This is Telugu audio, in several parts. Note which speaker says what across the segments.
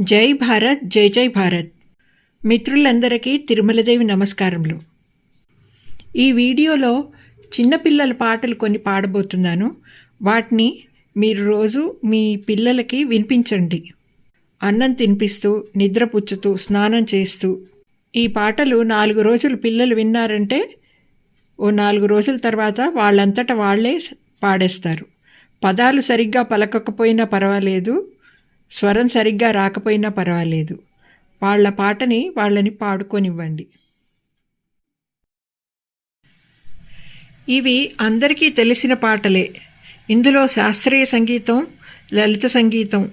Speaker 1: జై భారత్ జై జై భారత్. మిత్రులందరికీ తిరుమలదేవి నమస్కారములు. ఈ వీడియోలో చిన్నపిల్లల పాటలు కొన్ని పాడబోతున్నాను. వాటిని మీరు రోజు మీ పిల్లలకి వినిపించండి. అన్నం తినిపిస్తూ నిద్రపుచ్చుతూ స్నానం చేస్తూ ఈ పాటలు నాలుగు రోజులు పిల్లలు విన్నారంటే ఓ నాలుగు రోజుల తర్వాత వాళ్ళంతట వాళ్ళే పాడేస్తారు. పదాలు సరిగ్గా పలకకపోయినా పర్వాలేదు. స్వరం సరిగ్గా రాకపోయినా పర్వాలేదు. వాళ్ళ పాటని వాళ్ళని పాడుకొనివ్వండి. ఇవి అందరికీ తెలిసిన పాటలే. ఇందులో శాస్త్రీయ సంగీతం లలిత సంగీతం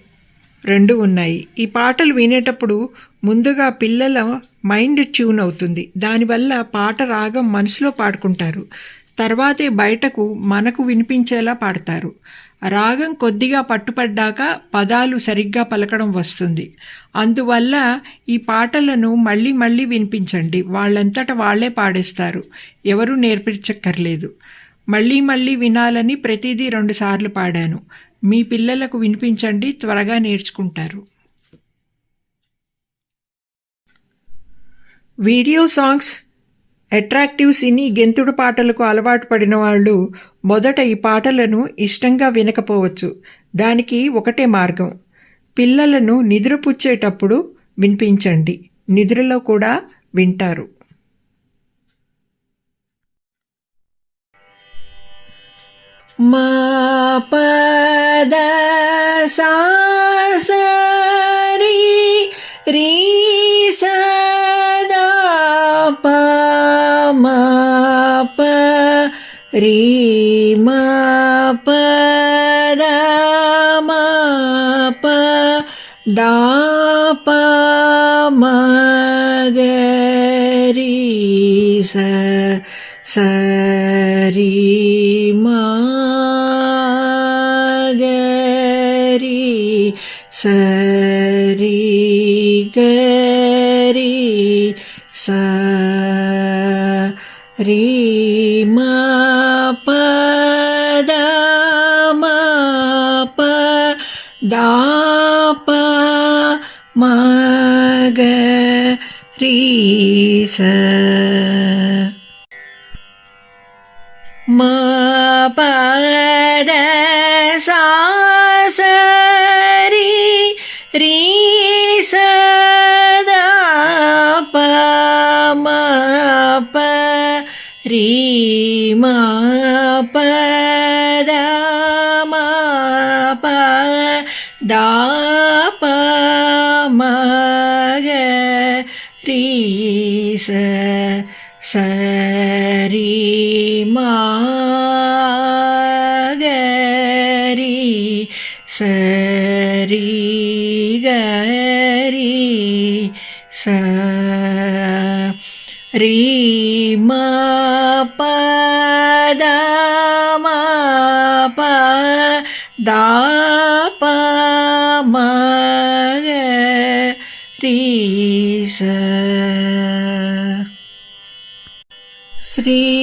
Speaker 1: రెండు ఉన్నాయి. ఈ పాటలు వినేటప్పుడు ముందుగా పిల్లల మైండ్ ట్యూన్ అవుతుంది. దానివల్ల పాట రాగం మనసులో పాడుకుంటారు. తర్వాతే బయటకు మనకు వినిపించేలా పాడతారు. రాగం కొద్దిగా పట్టుపడ్డాక పదాలు సరిగ్గా పలకడం వస్తుంది. అందువల్ల ఈ పాటలను మళ్ళీ మళ్ళీ వినిపించండి. వాళ్ళంతట వాళ్ళే పాడేస్తారు. ఎవరూ నేర్పించక్కర్లేదు. మళ్ళీ మళ్ళీ వినాలని ప్రతిదీ రెండుసార్లు పాడాను. మీ పిల్లలకు వినిపించండి. త్వరగా నేర్చుకుంటారు. వీడియో సాంగ్స్ అట్రాక్టివ్ సినీ గెంతుడు పాటలకు అలవాటు పడిన వాళ్ళు మొదట ఈ పాటలను ఇష్టంగా వినకపోవచ్చు. దానికి ఒకటే మార్గం. పిల్లలను నిద్రపుచ్చేటప్పుడు వినిపించండి. నిద్రలో కూడా వింటారు. మా పద సాసరి రీ रीम पदामाप दापमगरी स सरी मागरी सरी गरी स री मा ப மக ரீச மபத சாசரி ரீச ப ரீமா ப மாக ரீச சரீமாகரி சரீகரி ச श्री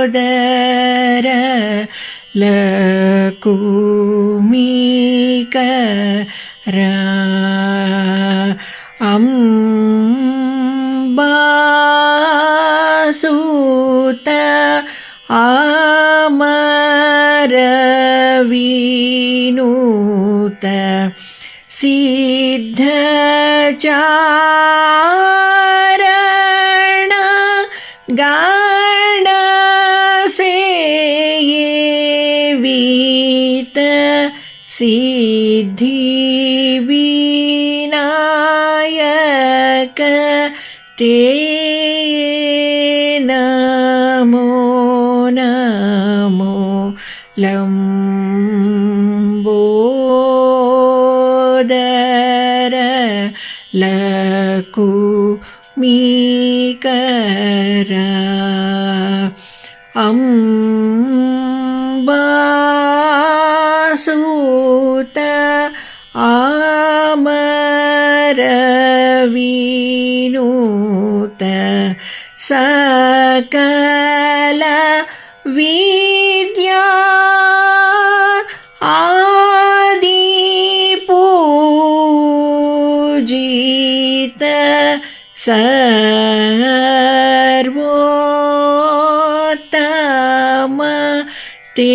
Speaker 1: സോദര ലൂമികര അംബസൂത ആമരവീനൂത സിദ്ധചാരണ ഗാ सिद्धिविनायक ते नमो नमो लम्बोदर लकुमीकरा अम् பூத்த ஆமரவீனூத்த சகல வீத்யா ஆதி பூஜித சர்வோத்தம தே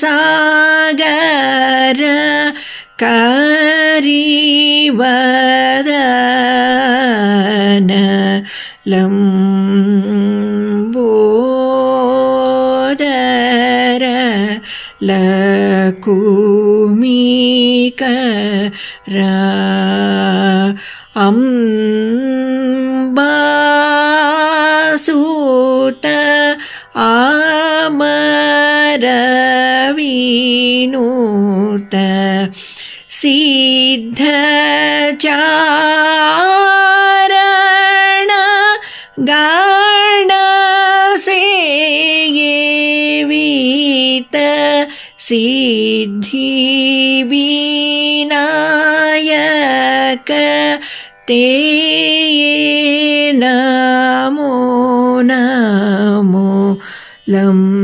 Speaker 1: സാഗര കരിവദന ലം ബോദര ലൂമിക അംബാസൂത ആമര सिद्धचारणसे ये वीत सिद्धिबीनायक ते न नमो न लम्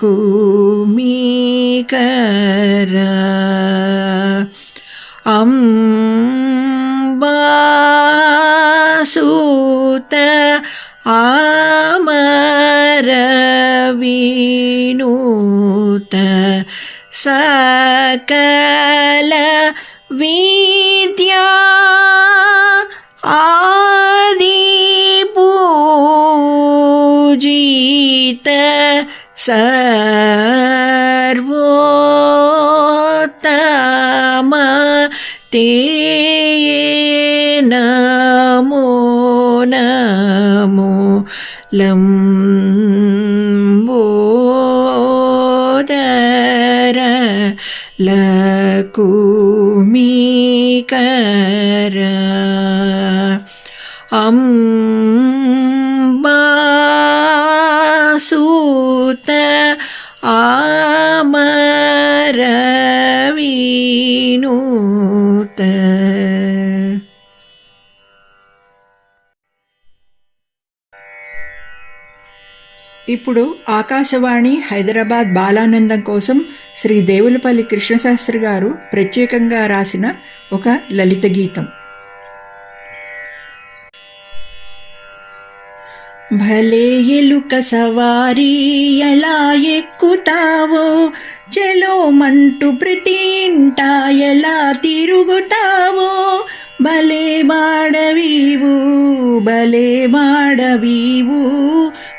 Speaker 1: කුමිකර අම්බාසුත ආමරවිනුත සකල විද්‍යා ආදී පූජිත സർവോത്തമ തേനമോ നമോ ലം ബോദര ലകൂമീകര അം ఇప్పుడు ఆకాశవాణి హైదరాబాద్ బాలానందం కోసం శ్రీ దేవులపల్లి కృష్ణశాస్త్రి గారు ప్రత్యేకంగా రాసిన ఒక లలిత గీతం. భలే ఎలుక సవారీ ఎలా ఎక్కుతావో చెలో మంటూ ప్రతి ఇంట ఎలా తిరుగుతావో భలే వాడవీవు భలే వాడవీవు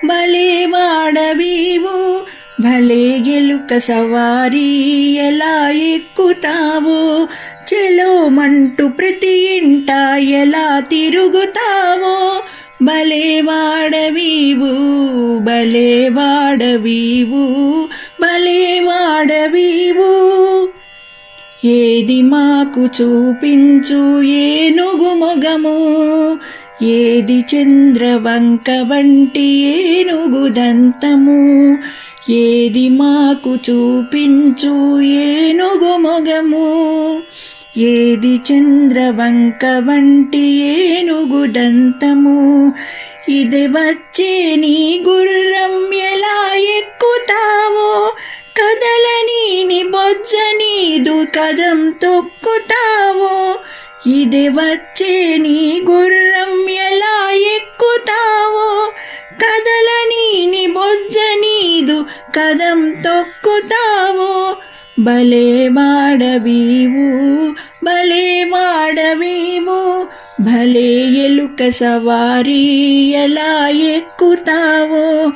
Speaker 1: భలే వాడవీవు భలే గెలుక సవారీ ఎలా ఎక్కుతావో? చెలో మంటు ప్రతి ఇంట ఎలా తిరుగుతావో? భలే వాడవీవు భలే వాడవీవు భలే వాడవీవు ఏది మాకు చూపించు ఏనుగు మొగము? ఏది చంద్రవంక వంటి ఏనుగు దంతము? ఏది మాకు చూపించు ఏనుగు మొగము? ఏది చంద్రవంక వంటి ఏనుగు దంతము? ఇది వచ్చే నీ గుర్రం ఎలా ఎక్కుతావో?
Speaker 2: కదలని బొజ్జని నీదు కదం తొక్కుతావో. ఇది వచ్చే నీ గుర్రం ఎలా ఎక్కుతావో. కదలని నిబొజ్జ నీదు కదం తొక్కుతావో. భలే మాడవీవు భలే మాడవీవు. భలే ఎలుక సవారీ ఎలా ఎక్కుతావో.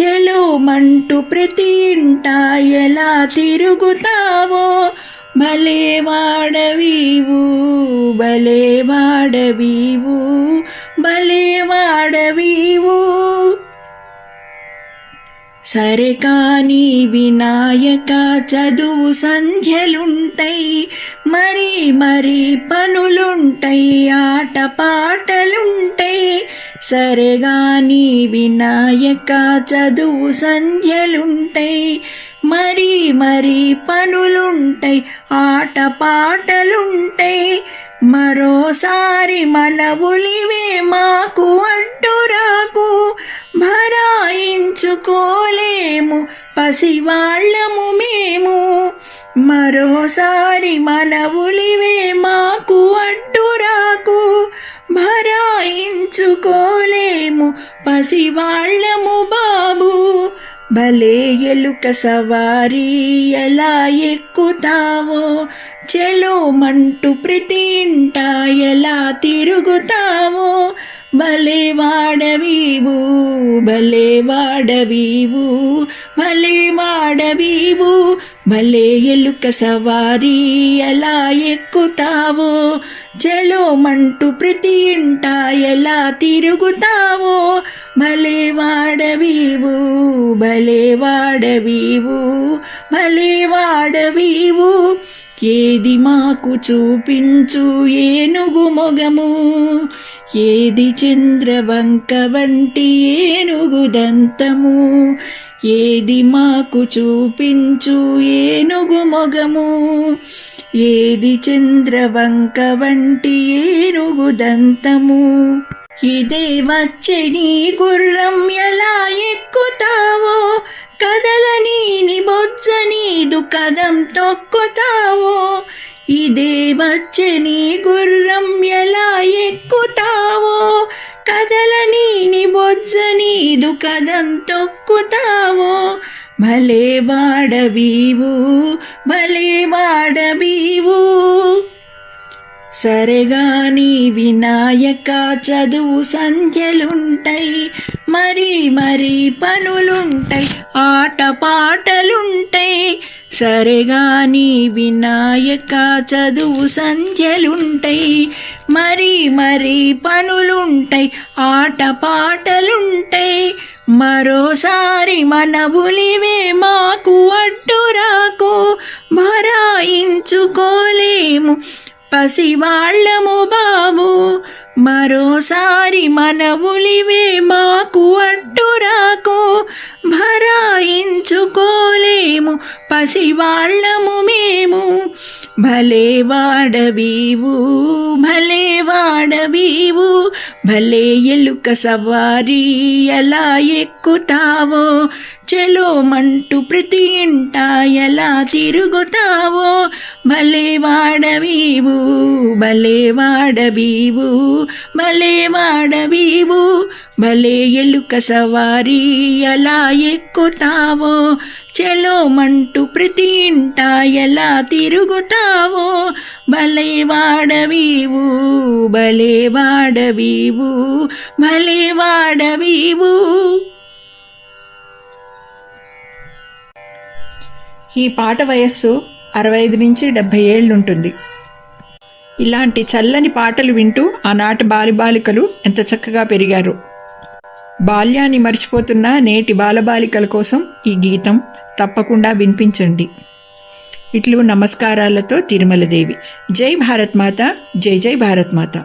Speaker 2: చెలో మంటూ ప్రతి ఇంట ఎలా తిరుగుతావో? భలే వాడవీవు భలే వాడవీవు భలే వాడవీవు. సరే కానీ వినాయక చదువు సంధ్యలుంటాయి మరి మరి పనులుంటాయి ఆటపాటలుంటై సరే గాని వినాయక చదువు సంధ్యలుంటాయి మరి మరి పనులుంటాయి ఆటపాటలుంటై మరోసారి మన ఉలివే మాకు అడ్డురాకు భరాయించుకోలేము పసివాళ్ళము మేము. మరోసారి మన ఉలివే మాకు అడ్డురాకు భరాయించుకోలేము పసివాళ్ళము బాబు. భలే ఎలుక సవారీ ఎలా ఎక్కుతావో? చెలో మంటూ ప్రతి ఇంట ఎలా తిరుగుతావో? భలే వాడవీవు భలే వాడవీవు భలే వాడవీవు భలే ఎలుక సవారీ ఎలా ఎక్కుతావో? చలో మంటూ ప్రతి ఇంట ఎలా తిరుగుతావో? భలే వాడవీవు మలేవాడవీవు భలే ఏది మాకు చూపించు ఏనుగు మొగము ఏది చంద్రవంక వంటి ఏనుగు దంతము ఏది మాకు చూపించు ఏనుగు మొగము ఏది చంద్రవంక వంటి ఏనుగు దంతము. ఇదే వచ్చే నీ గుర్రం ఎలా ఎక్కుతావో? కదలని నీ బొజ్జ నీదు కదం తొక్కుతావో? ఇదే వచ్చే నీ గుర్రం ఎలా ఎక్కుతావో? కదలని నీ బొజ్జ నీదు కదం తొక్కుతావో? భలే వాడవీవు భలే వాడవీవు. సరేగాని వినాయక చదువు సంధ్యలుంటాయి మరి మరి పనులుంటాయి ఆట పాటలుంటాయి సరేగాని వినాయక చదువు సంధ్యలుంటాయి మరి మరి పనులుంటాయి ఆట పాటలుంటాయి మరోసారి మనవులివే మాకు మాకు అడ్డురాకు భరాయించుకోలేము. పసివాళ్ళము బాబు. మరోసారి మన ఉలివే మాకు అడ్డురాకు భరాయించుకోలేము పసివాళ్ళము మేము. భలే వాడవీవు భలే వాడవీవు భలే ఎలుక సవారీ ఎలా ఎక్కుతావో చెలోమంటూ ప్రతి ఇంట ఎలా తిరుగుతావో భలే వాడవీవు భలే వాడవీవు భలే వాడవీవు భలే ఎలుక సవారీ ఎలా ఎక్కుతావో చెలో మంటు ప్రతి ఇంట ఎలా తిరుగుతావో భలే వాడవీవు భలే వాడవీవు భలే వాడవీవు.
Speaker 1: ఈ పాట వయస్సు అరవై ఐదు నుంచి డెబ్భై ఏళ్ళుంటుంది ఇలాంటి చల్లని పాటలు వింటూ ఆనాటి బాలిబాలికలు ఎంత చక్కగా పెరిగారు. బాల్యాన్ని మర్చిపోతున్న నేటి బాలబాలికల కోసం ఈ గీతం తప్పకుండా వినిపించండి. ఇట్లు నమస్కారాలతో తిరుమలదేవి. జై భారత్ మాత జై జై భారత్ మాత.